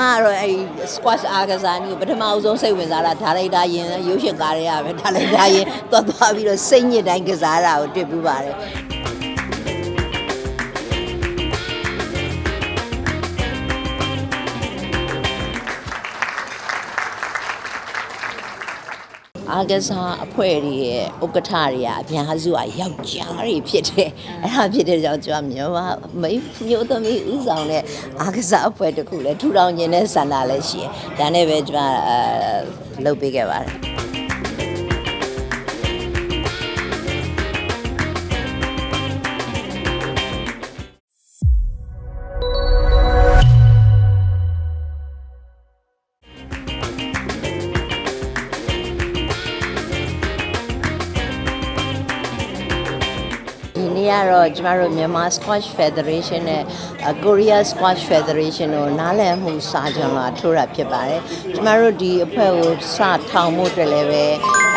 မကတော့အဲ့ဒီ squash အားကစားနည်းကိုပထမအဦးဆုံးစိတ်ဝင်စားတာဒါလိုက်တာရင်ရုပ်ရှင်ကားတွေကပဲဒါလိုက်တာရင်သွားသွားပြီးတော့စိတ်ညစ်တိုင်းကစားတာကိုတွေ့ပူပါတယ် အာကစားအဖွဲ့တွေရဲ့ဥက္ကဋ္ဌတွေကအများစုကယောက်ျားတွေဖြစ်တယ်အဲ့ဒါဖြစ်တဲ့ကြောင့်ကျွန်တော်မြန်မာမိန်းမျိုးသမီးဥဆောင်တဲ့အာကစားအဖွဲ့တစ်ခုလည်းထူထောင်ခြင်းနဲ့ဆန္ဒလည်းရှိတယ်ဒါနဲ့ပဲကျွန်မအဲလုပ်ပေးခဲ့ပါတယ် ဒီနေ့ကတော့ကျမတို့မြန်မာ Squash Federation နဲ့အ Korea Squash Federation တို့နားလည်မှုစာချုပ်လာထိုးတာဖြစ်ပါတယ်။ကျမတို့ဒီအဖွဲ့ကိုစထောင်မှုအတွက်လည်းပဲ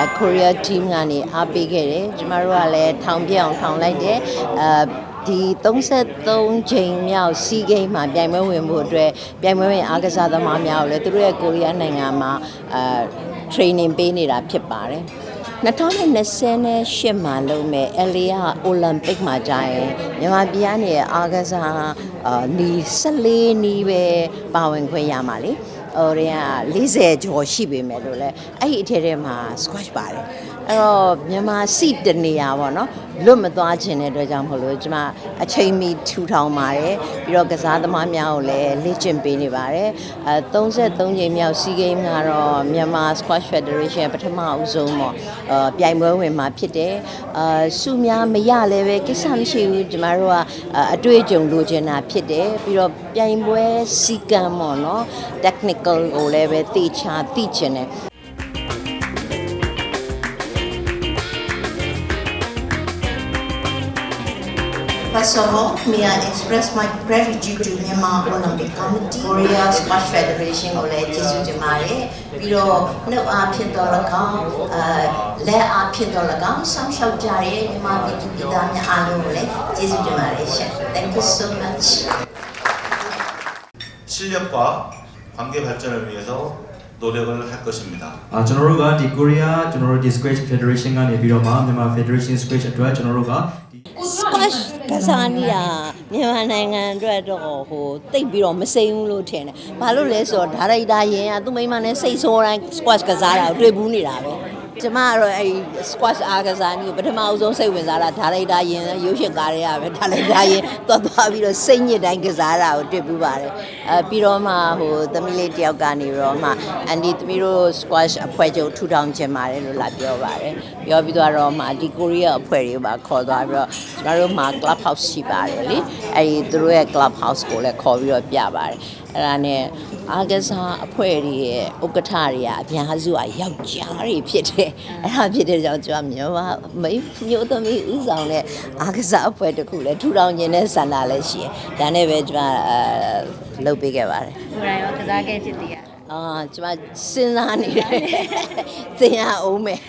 အ Korea team ကနေအားပေးခဲ့တယ်။ကျမတို့ကလည်းထောင်ပြအောင်ထောင်လိုက်တယ်။အဲဒီ33ချိန်မြောက်စီးဂိမ်းမှာပြိုင်ပွဲဝင်မှုအတွက်ပြိုင်ပွဲဝင်အားကစားသမားများကိုလည်းသူတို့ရဲ့ကိုရီးယားနိုင်ငံမှာအဲ training ပေးနေတာဖြစ်ပါတယ်။ 2028မှာလုပ်မဲ့ LA အိုလံပစ်မှာကြာရင်မြန်မာပြည်ကနေအားကစားအာနီ14နီးပဲပါဝင်ခွင့်ရမှာလေ ဟိုတွေက40ကျော်ရှိပေမဲ့လို့လဲအဲ့ဒီအထက်ထဲမှာ squash ပါတယ်အဲ့တော့မြန်မာစီတနေရပါတော့လွတ်မသွားခြင်းတဲ့အတွက်ကြောင့်မဟုတ်လို့ကျွန်မအချိန်မီထူထောင်ပါတယ်ပြီးတော့ကစားသမားများကိုလည်းလေ့ကျင့်ပေးနေပါတယ်အဲ33ချိန်မြောက်စီးဂိမ်းကတော့မြန်မာ Squash Federation ပထမအဦးဆုံးပေါ့အဲပြိုင်ပွဲဝင်မှာဖြစ်တယ်အာစုများမရလည်းပဲကိစ္စမရှိဘူးကျမတို့ကအတွေ့အကြုံလိုချင်တာဖြစ်တယ်ပြီးတော့ပြိုင်ပွဲစီကံပေါ့နော် technical ကိုလည်းပဲသိချာသိချင်တယ် First of all, may I express my gratitude to Myanmar Olympic Committee, Korea Squash Federation ကိုလည်းကျေးဇူးတင်ပါတယ်ပြီးတော့နှုတ်အားဖြင့်တော်၎င်းအဲလက်အားဖြင့်တော်၎င်းဆောင်းလျှောက်ကြတဲ့မြန်မာပြည်သူပြည်သားများအားလုံးကိုလည်းကျေးဇူးတင်ပါတယ်ရှင် Thank you so much 실력과 관계 발전을 위해서 노력을 할 것입니다. အာကျွန်တော်တို့ကဒီကိုရီးယားကျွန်တော်တို့ဒီ Scratch Federation ကနေပြီးတော့မှမြန်မာ Federation Scratch အတွက်ကျွန်တော်တို့ကဒီ Squash ကစားနည်းကမြန်မာနိုင်ငံအတွက်တော့ဟိုတိတ်ပြီးတော့မစိမ့်ဘူးလို့ထင်တယ်ဘာလို့လဲဆိုတော့ဒါရိုက်တာရင်ကသူ့မိန်းမနဲ့စိတ်ဆိုးတိုင်း Squash ကစားတာကိုတွေ့ဘူးနေတာပဲ ကျမကတော့အဲ့ဒီ squash အားကစားနည်းကိုပထမအဦးဆုံးစိတ်ဝင်စားတာဒါလိုက်တာရင်ရုပ်ရှင်ကားတွေကပဲဒါလိုက်တာရင်သွားသွားပြီးတော့စိတ်ညစ်တိုင်းကစားတာကိုတွေ့ပူပါတယ်အဲပြီးတော့မှဟိုသမီးလေးတယောက်ကနေပြီးတော့မှအန်ဒီသမီးတို့ squash အဖွဲ့ချုပ်ထူထောင်ခြင်းပါတယ်လို့လာပြောပါတယ်ပြောပြီးတော့မှဒီကိုရီးယားအဖွဲ့တွေပါခေါ်သွားပြီးတော့ကျမတို့မှာ club house ရှိပါတယ်လေအဲဒီသူတို့ရဲ့ club house ကိုလည်းခေါ်ပြီးတော့ပြပါတယ် အဲ့ဒါနဲ့အားကစားအဖွဲ့တွေရဲ့ဥက္ကဋ္ဌတွေကအများစုကယောက်ျားတွေဖြစ်တယ်အဲ့ဒါဖြစ်တဲ့ကြောင့်ကျွန်တော်မြန်မာမိန်းမျိုးသမီးဥဆောင်တဲ့အားကစားအဖွဲ့တစ်ခုလည်းထူထောင်ခြင်းနဲ့ဆန္ဒလည်းရှိတယ်ဒါနဲ့ပဲကျွန်မအဲလုပ်ပေးခဲ့ပါတယ်ကိုယ်တိုင်ရောကစားခဲ့ဖြစ်တည်ရအာကျွန်မစဉ်းစားနေတယ်သင်ရအောင်မယ်